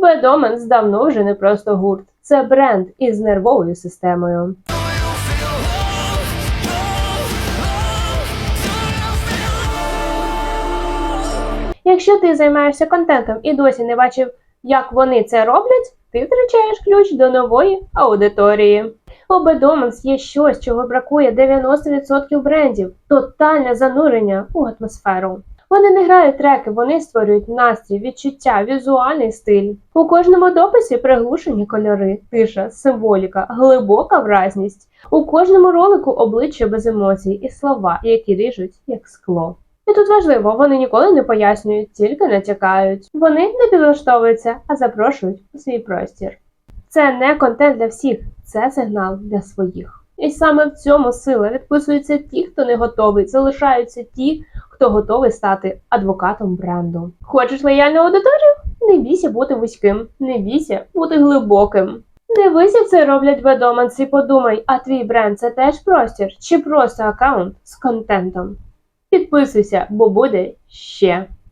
Ведоменс давно вже не просто гурт, це бренд із нервовою системою. Якщо ти займаєшся контентом і досі не бачив, як вони це роблять, ти втрачаєш ключ до нової аудиторії. У Bedomans є щось, чого бракує 90% брендів тотальне занурення у атмосферу. Вони не грають треки, вони створюють настрій, відчуття, візуальний стиль. У кожному дописі приглушені кольори, тиша, символіка, глибока вразність. У кожному ролику обличчя без емоцій і слова, які ріжуть як скло. І тут важливо, вони ніколи не пояснюють, тільки натякають. Вони не підлаштовуються, а запрошують у свій простір. Це не контент для всіх, це сигнал для своїх. І саме в цьому сила відписуються ті, хто не готовий, залишаються ті, хто готовий стати адвокатом бренду. Хочеш лояльну аудиторію? Не бійся бути вузьким, не бійся бути глибоким. Дивися, це роблять ведоманці, подумай, а твій бренд це теж простір чи просто аккаунт з контентом. Підписуйся, бо буде ще.